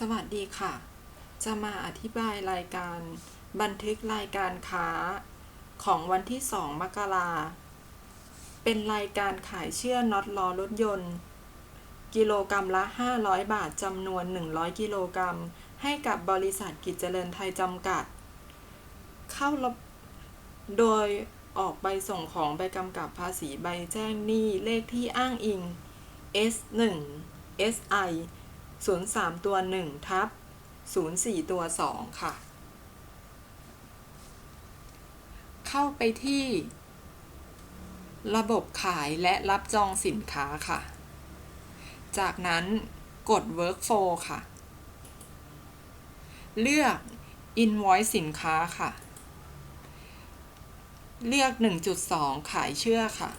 สวัสดีค่ะ จะมาอธิบายรายการบันทึกรายการค้าของวันที่ 2 มกราเป็นรายการขายเชื่อน็อตล้อรถยนต์ กิโลกรรัมละ 500 บาทจำนวน 100 กิโลกรัม ให้กับบริษัทกิจเจริญไทยจำกัด เข้ารับโดยออกใบส่งของใบกำกับภาษีใบแจ้งหนี้เลขที่อ้างอิง S1 SI 03 ตัว 1 ทับ 04 ตัว 2 ค่ะ เข้าไปที่ ระบบขายและรับจองสินค้าค่ะ จากนั้นกด Workflow ค่ะ เลือก Invoice สินค้าค่ะ เลือก 1.2 ขายเชื่อค่ะ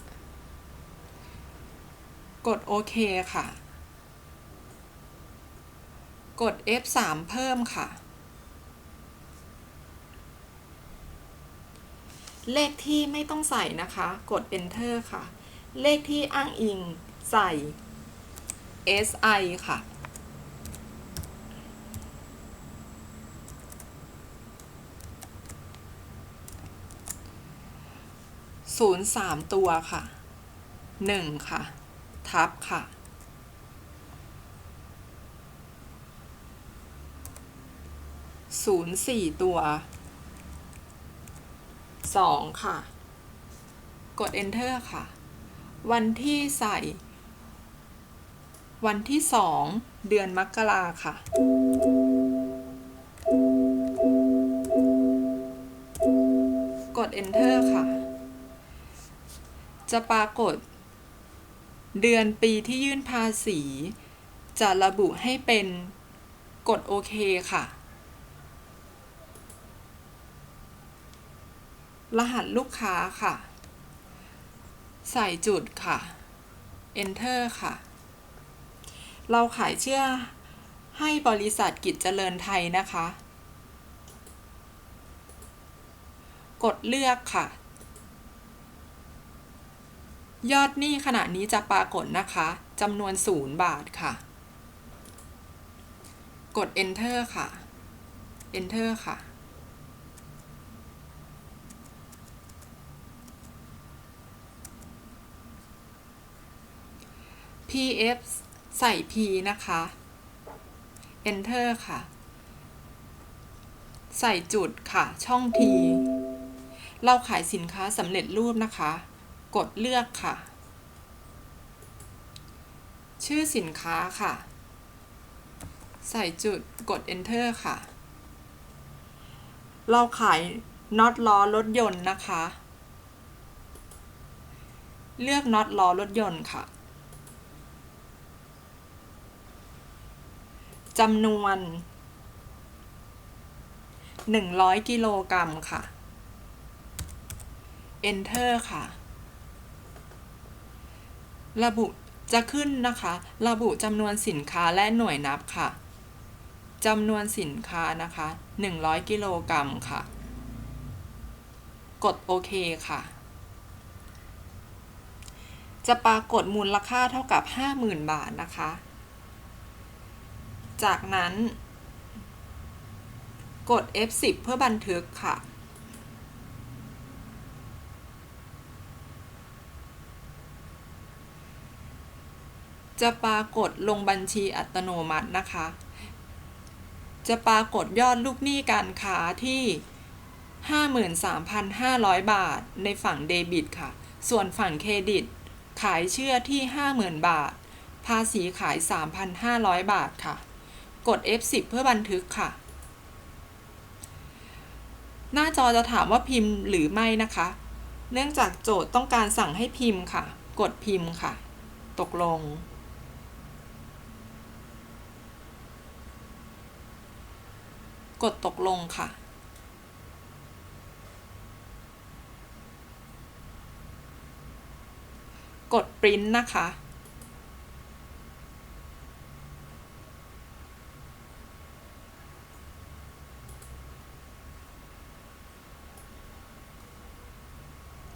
กดโอเคค่ะ กด F3 เพิ่มค่ะ เลขที่ไม่ต้องใส่นะคะ กด Enter ค่ะ เลขที่อ้างอิงใส่ SI ค่ะ ศูนย์สามตัวค่ะหนึ่งค่ะ ทับค่ะ ศูนย์สี่ตัวสองค่ะ กด enter ค่ะ วันที่ใส่ วันที่สองเดือนมกราค่ะ กด enter ค่ะ จะปรากฏ เดือนปีที่ยื่นภาษี จะระบุให้เป็นกดโอเคค่ะ รหัสลูกค้าค่ะ ใส่จุดค่ะ enter ค่ะ เราขายเชื่อให้บริษัทกิจเจริญไทยนะคะ กดเลือกค่ะ ยอดหนี้ขณะนี้จะปรากฏนะคะจำนวน 0 บาทค่ะ กด enter ค่ะ enter ค่ะ PF ใส่ P นะคะ enter ค่ะ ใส่จุดค่ะ ช่อง T เราขายสินค้าสำเร็จรูปนะคะ กดเลือกค่ะ ชื่อสินค้าค่ะ ใส่จุดกด enter ค่ะ เราขายน็อตล้อรถยนต์นะคะ เลือกน็อตล้อรถยนต์ค่ะ จำนวน 100 กิโลกรัมค่ะ enter ค่ะ ระบุจะขึ้นนะคะ ระบุจำนวนสินค้าและหน่วยนับค่ะจำนวนสินค้านะคะ 100 กิโลกรัมค่ะ กดโอเคค่ะ จะปรากฏมูลค่าเท่ากับ 50,000 บาทนะคะ จากนั้น กด F10 เพื่อบันทึกค่ะ จะปรากฏลงบัญชีอัตโนมัตินะคะ จะปรากฏยอดลูกหนี้การค้าที่ 53,500 บาทในฝั่งเดบิตค่ะ ส่วนฝั่งเครดิต ขายเชื่อที่ 50,000 บาท ภาษีขาย 3,500 บาทค่ะ กด F10 เพื่อบันทึกค่ะ หน้าจอจะถามว่าพิมพ์หรือไม่นะคะ เนื่องจากโจทย์ต้องการสั่งให้พิมพ์ค่ะ กดพิมพ์ค่ะ ตกลง กดตกลงค่ะกดปริ้นนะคะ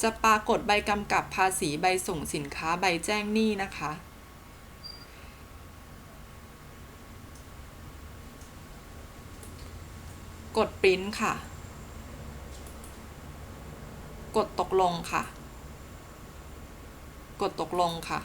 จะปรากฏใบกำกับภาษีใบส่งสินค้าใบแจ้งหนี้นะคะ กดปริ้นค่ะ กดตกลงค่ะ กดตกลงค่ะ